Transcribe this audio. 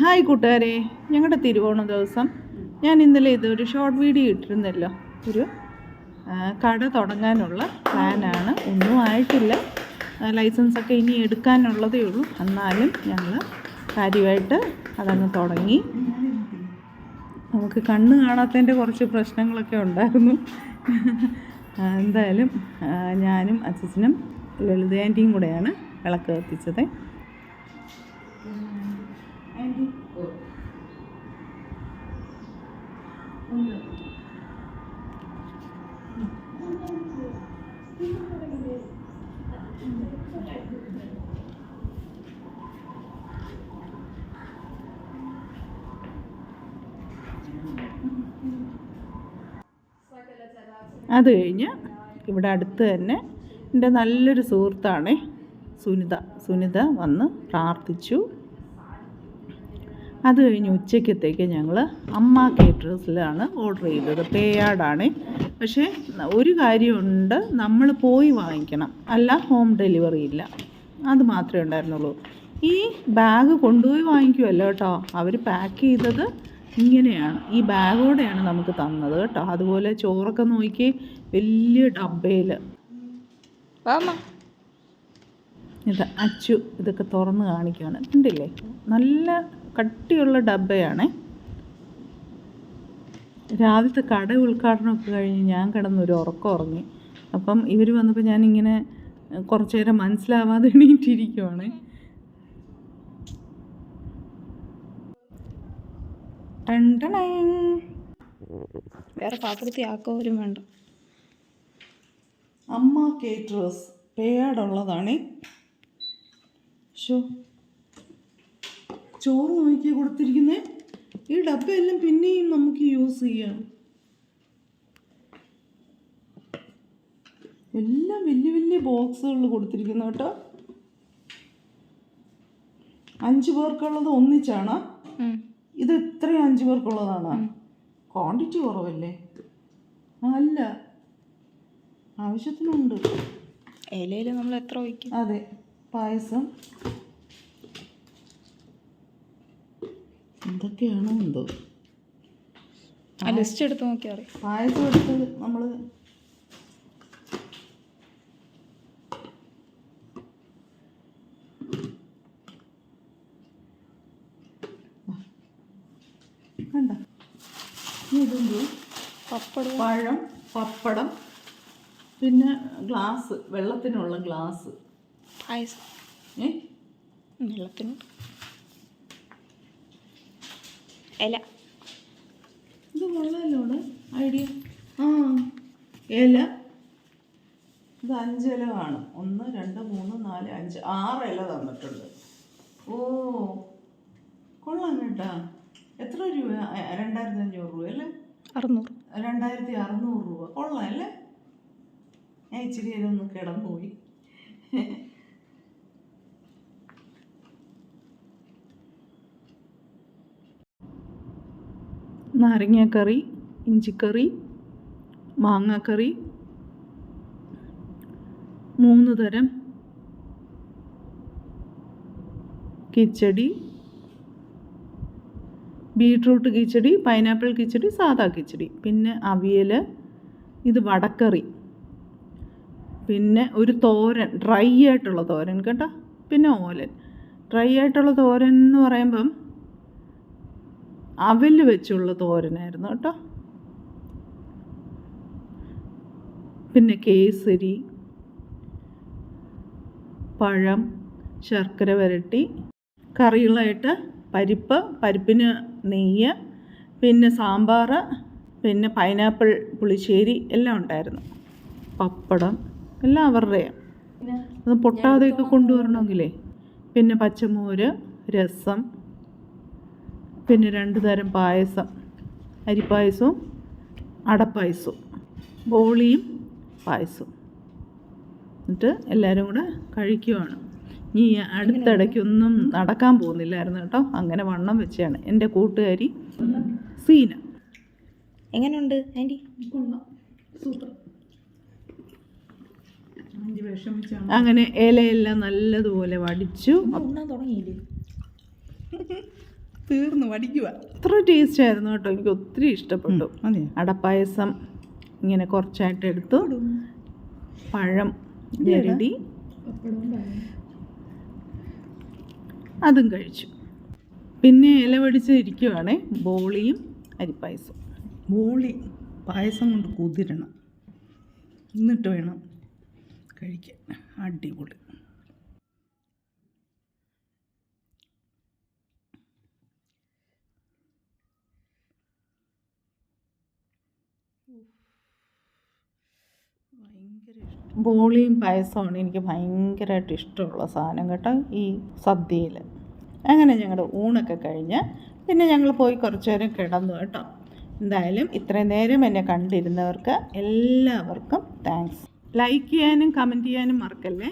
Hi കൂട്ടുകാരെ ഞങ്ങളുടെ തിരുവോണ ദിവസം. ഞാൻ ഇന്നലെ ഇതൊരു ഷോർട്ട് വീഡിയോ ഇട്ടിരുന്നല്ലോ. ഒരു കട തുടങ്ങാനുള്ള പ്ലാനാണ്. ഒന്നും ആയിട്ടില്ല. ലൈസൻസ് ലൈസൻസൊക്കെ ഇനി എടുക്കാനുള്ളതേ ഉള്ളൂ. എന്നാലും ഞങ്ങൾ കാര്യമായിട്ട് അതങ്ങ് തുടങ്ങി. നമുക്ക് കണ്ണ് കാണാത്തതിന്റെ കുറച്ച് പ്രശ്നങ്ങളൊക്കെ ഉണ്ടായിരുന്നു. എന്തായാലും ഞാനും അച്ഛനും ലളിത ആന്റിയും കൂടെയാണ് വിളക്ക് കത്തിച്ചത്. അത് കഴിഞ്ഞ് ഇവിടെ അടുത്ത് തന്നെ എന്റെ നല്ലൊരു സുഹൃത്താണ് സുനിത. സുനിത വന്ന് പ്രാർത്ഥിച്ചു. അത് കഴിഞ്ഞ് ഉച്ചയ്ക്കത്തേക്ക് ഞങ്ങൾ അമ്മ കേറ്റേഴ്സിലാണ് ഓർഡർ ചെയ്തത്. പേയാടാണ്. പക്ഷേ ഒരു കാര്യമുണ്ട്. നമ്മൾ പോയി വാങ്ങിക്കണം. അല്ല ഹോം ഡെലിവറി ഇല്ല. അത് മാത്രമേ ഉണ്ടായിരുന്നുള്ളൂ. ഈ ബാഗ് കൊണ്ടുപോയി വാങ്ങിക്കുമല്ലോ കേട്ടോ. അവർ പാക്ക് ചെയ്തത് ഇങ്ങനെയാണ്. ഈ ബാഗോടെയാണ് നമുക്ക് തന്നത് കേട്ടോ. അതുപോലെ ചോറൊക്കെ നോക്കി വലിയ ഡബ്ബയിൽ വാമ്മ ഇത് അച്ചു ഇതൊക്കെ തുറന്ന് കാണിക്കുകയാണ് കണ്ടില്ലേ? നല്ല കട്ടിയുള്ള ഡബ്ബയാണ്. രാവിലത്തെ കട ഉദ്ഘാടനമൊക്കെ കഴിഞ്ഞ് ഞാൻ കിടന്നൊരു ഉറക്കം ഉറങ്ങി. അപ്പം ഇവർ വന്നപ്പോൾ ഞാനിങ്ങനെ കുറച്ചു നേരം മനസ്സിലാവാതെ എണീറ്റിരിക്കുവാണ്. വേറെ പാത്രത്തിൽ ആക്കോരും വേണ്ട. അമ്മ കേറ്റേഴ്സ് പേയാടുള്ളതാണ് ഷോ ചോറ് നോക്കി കൊടുത്തിരിക്കുന്നത് ഈ ഡബ്ബയെല്ലാം പിന്നെയും നമുക്ക് യൂസ് ചെയ്യാം. എല്ലാം വലിയ വലിയ ബോക്സുകളിൽ കൊടുത്തിരിക്കുന്നു കേട്ടോ. അഞ്ച് പേർക്കുള്ളത് ഒന്നിച്ചാണ്. ഇത് ഇത്രയും അഞ്ച് പേർക്കുള്ളതാണ്. ക്വാണ്ടിറ്റി കുറവല്ലേ? അല്ല. ആവശ്യത്തിനുണ്ട്. ഇലയിൽ നമ്മൾ എത്ര ഒഴിക്കും? അതെ. പായസം. എന്തൊക്കെയാണോ എന്തോ? ലിസ്റ്റ് എടുത്ത് നോക്കിയാൽ പായസം എടുത്ത് നമ്മൾ കണ്ട? പപ്പടം. പഴം പപ്പടം പിന്നെ ഗ്ലാസ് വെള്ളത്തിനുള്ള ഗ്ലാസ്. പായസം ഏ? വെള്ളത്തിന് ഇല. ഇത് കൊള്ളാലോടെ ഐഡിയ. ആ ഇല. ഇത് അഞ്ചില കാണും ഒന്ന് രണ്ട് മൂന്ന് നാല് അഞ്ച്. ആറ് ഇല തന്നിട്ടുണ്ട്. ഓ കൊള്ളാം കേട്ടാ. എത്ര രൂപ? രണ്ടായിരത്തി അഞ്ഞൂറ് രൂപ അല്ലേ? അറുന്നൂറ്. രണ്ടായിരത്തി അറുന്നൂറ് രൂപ. കൊള്ളാം അല്ലേ? ഞാൻ ഇച്ചിരി നേരം ഒന്ന് കിടന്നുപോയി. നാരങ്ങാക്കറി ഇഞ്ചിക്കറി മാങ്ങാക്കറി മൂന്ന് തരം കിച്ചടി ബീട്രൂട്ട് കിച്ചടി പൈനാപ്പിൾ കിച്ചടി സാദാ കിച്ചടി. പിന്നെ അവിയൽ ഇത് വടക്കറി. പിന്നെ ഒരു തോരൻ ഡ്രൈ ആയിട്ടുള്ള തോരൻ കേട്ടോ. പിന്നെ ഓലൻ ഡ്രൈ ആയിട്ടുള്ള തോരൻ എന്ന് പറയുമ്പം അവൽ വെച്ചുള്ള തോരനായിരുന്നു കേട്ടോ. പിന്നെ കേസരി പഴം ശർക്കര വരട്ടി കറികളായിട്ട് പരിപ്പ് പരിപ്പിന് നെയ്യ് പിന്നെ സാമ്പാർ പിന്നെ പൈനാപ്പിൾ പുളിശ്ശേരി എല്ലാം ഉണ്ടായിരുന്നു. പപ്പടം എല്ലാം അവരുടെയാണ് അത് പൊട്ടാതെയൊക്കെ കൊണ്ടുവരണമെങ്കിലേ. പിന്നെ പച്ചമോര് രസം പിന്നെ രണ്ട് തരം പായസം. അരിപ്പായസവും അടപ്പായസവും. ബോളിയും പായസവും. എന്നിട്ട് എല്ലാവരും കൂടെ കഴിക്കുവാണ്. ഈ അടുത്തിടയ്ക്കൊന്നും നടക്കാൻ പോകുന്നില്ലായിരുന്നു കേട്ടോ. അങ്ങനെ വണ്ണം വെച്ചാണ് എന്റെ കൂട്ടുകാരി സീന. എങ്ങനെയുണ്ട് ആന്റി? അങ്ങനെ ഇലയെല്ലാം നല്ലതുപോലെ വടിച്ചു. തുടങ്ങിയില്ലേ? തീർന്നു വടിക്കുക അത്ര ടേസ്റ്റ് ആയിരുന്നു കേട്ടോ. എനിക്ക് ഒത്തിരി ഇഷ്ടപ്പെട്ടു. അതെ അടപ്പായസം ഇങ്ങനെ കുറച്ചായിട്ട് എടുത്തു. പഴം ഞെരടി. അതും കഴിച്ചു. പിന്നെ ഇല പിടിച്ച് ഇരിക്കുവാണേ ബോളിയും അരിപ്പായസം. ബോളി പായസം കൊണ്ട് കുതിരണം. എന്നിട്ട് വേണം കഴിക്കാൻ. അടിപൊളി. ഭയങ്കര ഇഷ്ടം. ബോളിയും പായസമാണ് എനിക്ക് ഭയങ്കരമായിട്ട് ഇഷ്ടമുള്ള സാധനം കേട്ടോ ഈ സദ്യയിൽ. അങ്ങനെ ഞങ്ങളുടെ ഊണൊക്കെ കഴിഞ്ഞ് പിന്നെ ഞങ്ങൾ പോയി കുറച്ച് നേരം കിടന്നു കേട്ടോ. എന്തായാലും ഇത്രയും നേരം എന്നെ കണ്ടിരുന്നവർക്ക് എല്ലാവർക്കും താങ്ക്സ് ലൈക്ക് ചെയ്യാനും കമന്റ് ചെയ്യാനും മറക്കല്ലേ?